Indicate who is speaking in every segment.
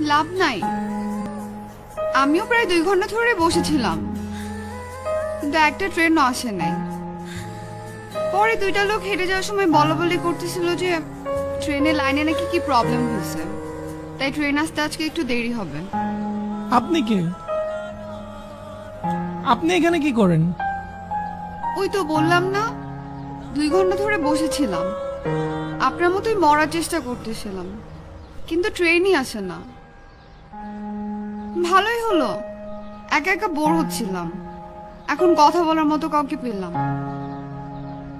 Speaker 1: লাভ নাই। আমিও প্রায় দুই ঘণ্টা ধরে বসেছিলাম। কিন্তু একটা ট্রেনও আসে নাই। পরে দুইটা লোক হেঁটে যাওয়ার সময় বলা বলি করতেছিল যে ট্রেনে লাইনে নাকি কি প্রবলেম হয়েছে। তাই ট্রেন আসতে আজকে একটু দেরি হবে।
Speaker 2: আপনি কে? আপনি এখানে কি করেন?
Speaker 1: ওই তো বললাম না দুই ঘণ্টা ধরে বসেছিলাম। আপনার মতোই মরার চেষ্টা করতেছিলাম। কিন্তু ট্রেনই আসে না। ভালোই হলো। একা একা বোর হচ্ছিলাম। এখন কথা বলার মতো কাউকে পেলাম।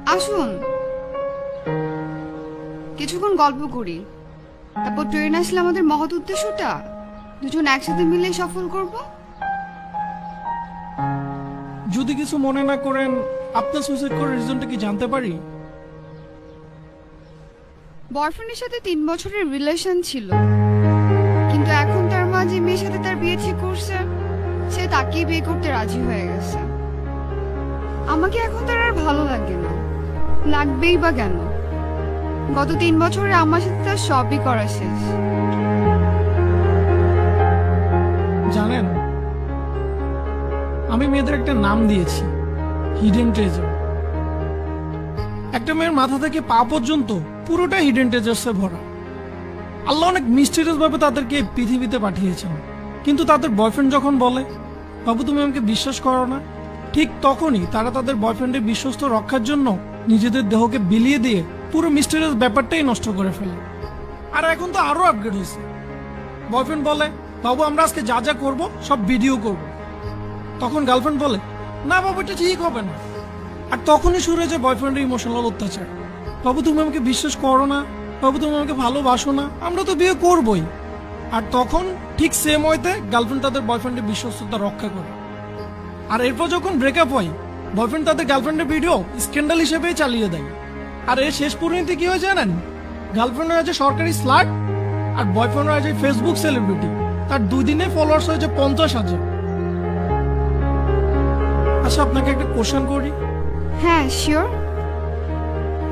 Speaker 1: আসুন। কিছুক্ষণ গল্প করি। তারপর ট্রেন আসলে আমাদের মহৎ উদ্দেশ্যটা? দুজন একসাথে মিলে সফল করব?
Speaker 2: যদি কিছু মনে না করেন আপনার সুইসাইড করার রিজনটা কি জানতে পারি?
Speaker 1: বয়ফ্রেন্ডের সাথে তিন বছরের রিলেশন ছিল। কিন্তু এখন যে মেয়ের সাথে তার বিয়ে ঠিক করছে, সে তাকেই বিয়ে করতে রাজি হয়ে গেছে। আমাকে এখন তার আর ভালো লাগে না। লাগবেই বা কেন? গত তিন বছরে আমার সাথে তার সবই করা শেষ।
Speaker 2: জানেন, আমি মেয়েদের একটা নাম দিয়েছি হিডেন ট্রেজার একটা মেয়ের মাথা থেকে পা পর্যন্ত পুরোটা হিডেন ট্রেজার্সে ভরা। আল্লাহ অনেক মিস্টিরিয়াস ভাবে তাদেরকে পৃথিবীতে পাঠিয়েছেন। কিন্তু তাদের বয়ফ্রেন্ড যখন বলে, বাবু, তুমি আমাকে বিশ্বাস করো না? ঠিক তখনই তারা তাদের বয়ফ্রেন্ডের বিশ্বস্ত রক্ষার জন্য নিজেদের দেহকে বিলিয়ে দিয়ে পুরো মিস্টিরিয়াস ব্যাপারটাই নষ্ট করে ফেলে। আর এখন তো আরও আপগ্রেড হয়েছে। বয়ফ্রেন্ড বলে, বাবু, আমরা আজকে যা যা করব, সব ভিডিও করব। তখন গার্লফ্রেন্ড বলে, না বাবু, এটা ঠিক হবে না। আর তখনই শুরু হয়েছে বয়ফ্রেন্ডের ইমোশনাল অত্যাচার। বাবু, তুমি আমাকে বিশ্বাস করো না? বাবু তুমি আমাকে ভালোবাসো না আমরা তো বিয়ে করবই। আর তখন ঠিক সেম ওয়েতে গার্লফ্রেন্ড তাদের বয়ফ্রেন্ডের বিশ্বস্ততা রক্ষা করে। আর এরপর যখন ব্রেকআপ হয় বয়ফ্রেন্ড তাদের গার্লফ্রেন্ডের ভিডিও স্ক্যান্ডাল হিসেবেই চালিয়ে দেয়। আর এর শেষ পরিণতি কি হয় জানেন? গার্লফ্রেন্ড হয়েছে সরকারি স্লাট আর বয়ফ্রেন্ড হয়েছে ফেসবুক সেলিব্রিটি তার দুই দিনে ফলোয়ার্স হয়েছে পঞ্চাশ হাজার। আচ্ছা আপনাকে একটা কোশ্চেন করি।
Speaker 1: হ্যাঁ শিওর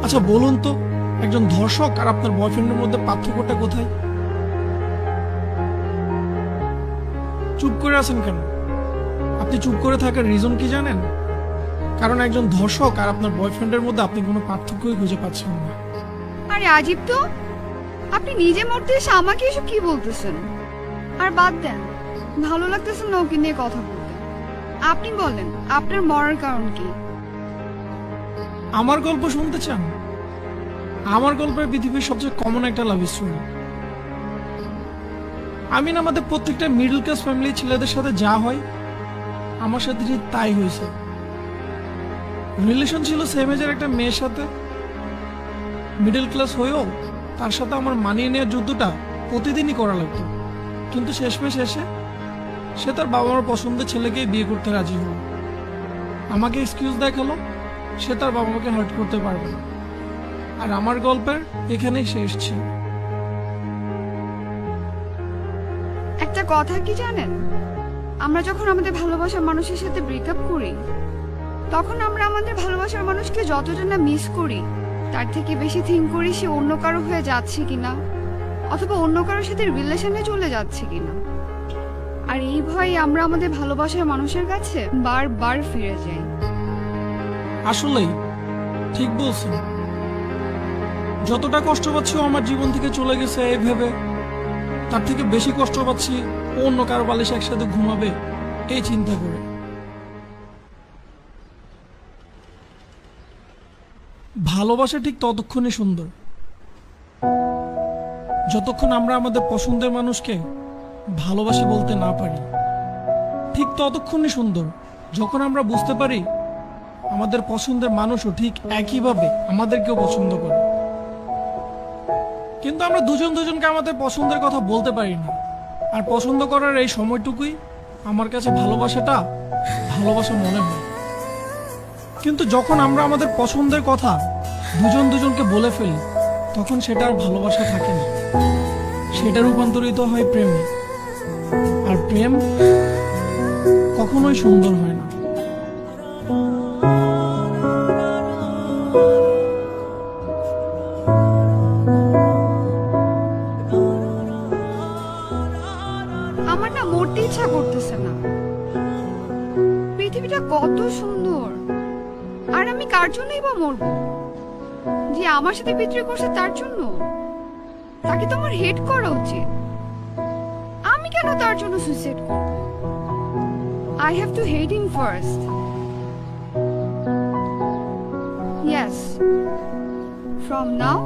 Speaker 2: আচ্ছা বলুন তো একজন ধর্ষক আর আপনার বয়ফ্রেন্ডের মধ্যে পার্থক্যটা কোথায়? চুপ করে আছেন কেন? আপনি চুপ করে থাকার রিজন কি জানেন? কারণ একজন ধর্ষক আর আপনার বয়ফ্রেন্ডের মধ্যে আপনি কোনো পার্থক্যই খুঁজে পাচ্ছেন না।
Speaker 1: আরে আজিব তো আপনি নিজে মরতে এসে আমাকে এসব কি বলতেছেন? আর বাদ দেন ভালো লাগতেছে না ওকে নিয়ে কথা বলতে। আপনি বলেন আপনার মরার কারণ কি?
Speaker 2: আমার গল্প শুনতে চান? আমার গল্পের পৃথিবীর সবচেয়ে কমন একটা লাভ স্টোরি আমি না আমাদের প্রত্যেকটা মিডল ক্লাস ফ্যামিলি ছেলেদের সাথে যা হয়, আমার সাথে ঠিক তাই হয়েছে। রিলেশন ছিল সেম এজের একটা মেয়ের সাথে। মিডল ক্লাস হয়েও তার সাথে আমার মানিয়ে নেওয়ার যুদ্ধটা প্রতিদিনই করা লাগতো। কিন্তু শেষমেশ এসে সে তার বাবা মার পছন্দের ছেলেকেই বিয়ে করতে রাজি হলো। আমাকে এক্সকিউজ দেখাল, সে তার বাবা মাকে হার্ট করতে পারবে না। আর আমার গল্পের এখানেই শেষ ছিল
Speaker 1: একটা কথা কি জানেন? আমরা যখন আমাদের ভালোবাসার মানুষের সাথে ব্রেকআপ করি তখন আমরা আমাদের ভালোবাসার মানুষকে যতটা না মিস করি তার থেকে বেশি থিঙ্ক করি সে অন্য কারও হয়ে যাচ্ছে কিনা অথবা অন্য কারোর সাথে রিলেশনে চলে যাচ্ছে কিনা। আর এই ভয়ে আমরা আমাদের ভালোবাসার মানুষের কাছে বারবার ফিরে যাই।
Speaker 2: আসলেই ঠিক বলছেন। যতটা কষ্ট পাচ্ছি ও আমার জীবন থেকে চলে গেছে এই ভেবে তার থেকে বেশি কষ্ট পাচ্ছি অন্য কারও বালিশ একসাথে ঘুমাবে, এই চিন্তা করে। ভালোবাসা ঠিক ততক্ষণই সুন্দর। যতক্ষণ আমরা আমাদের পছন্দের মানুষকে ভালোবাসি বলতে না পারি, ঠিক ততক্ষণই সুন্দর। যখন আমরা বুঝতে পারি আমাদের পছন্দের মানুষও ঠিক একইভাবে আমাদেরকেও পছন্দ করে। কিন্তু আমরা দুজন দুজনকে আমাদের পছন্দের কথা বলতে পারি না আর পছন্দ করার এই সময়টুকুই আমার কাছে ভালোবাসাটা ভালোবাসা মনে হয়। কিন্তু যখন আমরা আমাদের পছন্দের কথা দুজন দুজনকে বলে ফেলি, তখন সেটা আর ভালোবাসা থাকে না। সেটা রূপান্তরিত হয় প্রেমে। আর প্রেম কখনোই সুন্দর হয় না।
Speaker 1: কত সুন্দর। আর আমি কার জন্যই বা মরবো? যে আমার সাথে বিক্রি করছে তার জন্য? তাকে তো আমার হেড করা উচিত। আমি কেন তার জন্য সুইসাইড করব? I have to hate him first yes from now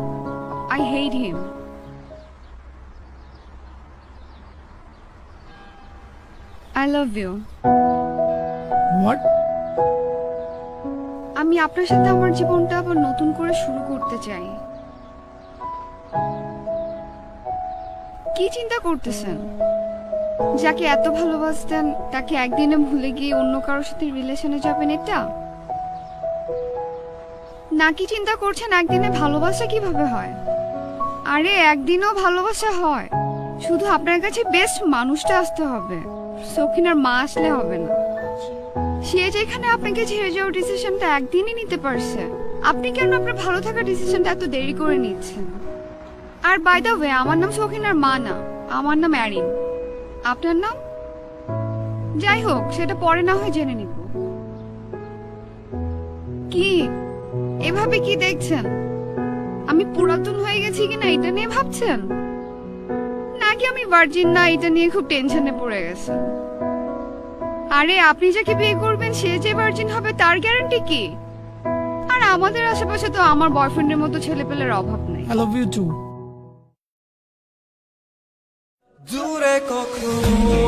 Speaker 1: I hate him love you
Speaker 2: what
Speaker 1: আমি আপনার সাথে আমার জীবনটা আবার নতুন করে শুরু করতে চাই। কি চিন্তা করতেছেন? যাকে এত ভালোবাসতেন, তাকে একদিনে ভুলে গিয়ে অন্য কারোর সাথে রিলেশনে যাবেন এটা? নাকি চিন্তা করছেন, একদিনে ভালোবাসা কীভাবে হয়? আরে, একদিনও ভালোবাসা হয়। শুধু আপনার কাছে বেস্ট মানুষটা আসতে হবে। সখিনার মা আসলে হবে না। সে যেখানে আপনাকে ছেড়ে যাওয়ার ডিসিশনটা একদিনই নিতে পারছে। আপনি কেন আপনার ভালো থাকার ডিসিশনটা এত দেরি করে নিচ্ছেন? আর বাই দ্য ওয়ে আমার নাম সখিনার মা না, আমার নাম অ্যারিন। আপনার নাম? যাই হোক, সেটা পরে না হয় জেনে নিব। কি? এভাবে কি দেখছেন? আমি পুরাতন হয়ে গেছি কিনা এটা নিয়ে ভাবছেন? নাকি আমি ভার্জিন না, এটা নিয়ে খুব টেনশনে পড়ে গেছেন? আরে আপনি যাকে বিয়ে করবেন সে যে ভার্জিন হবে তার গ্যারান্টি কি? আর আমাদের আশেপাশে তো আমার বয়ফ্রেন্ডের মতো ছেলেপেলের অভাব নাই।
Speaker 2: আই লাভ ইউ টু
Speaker 3: দূরে কখনো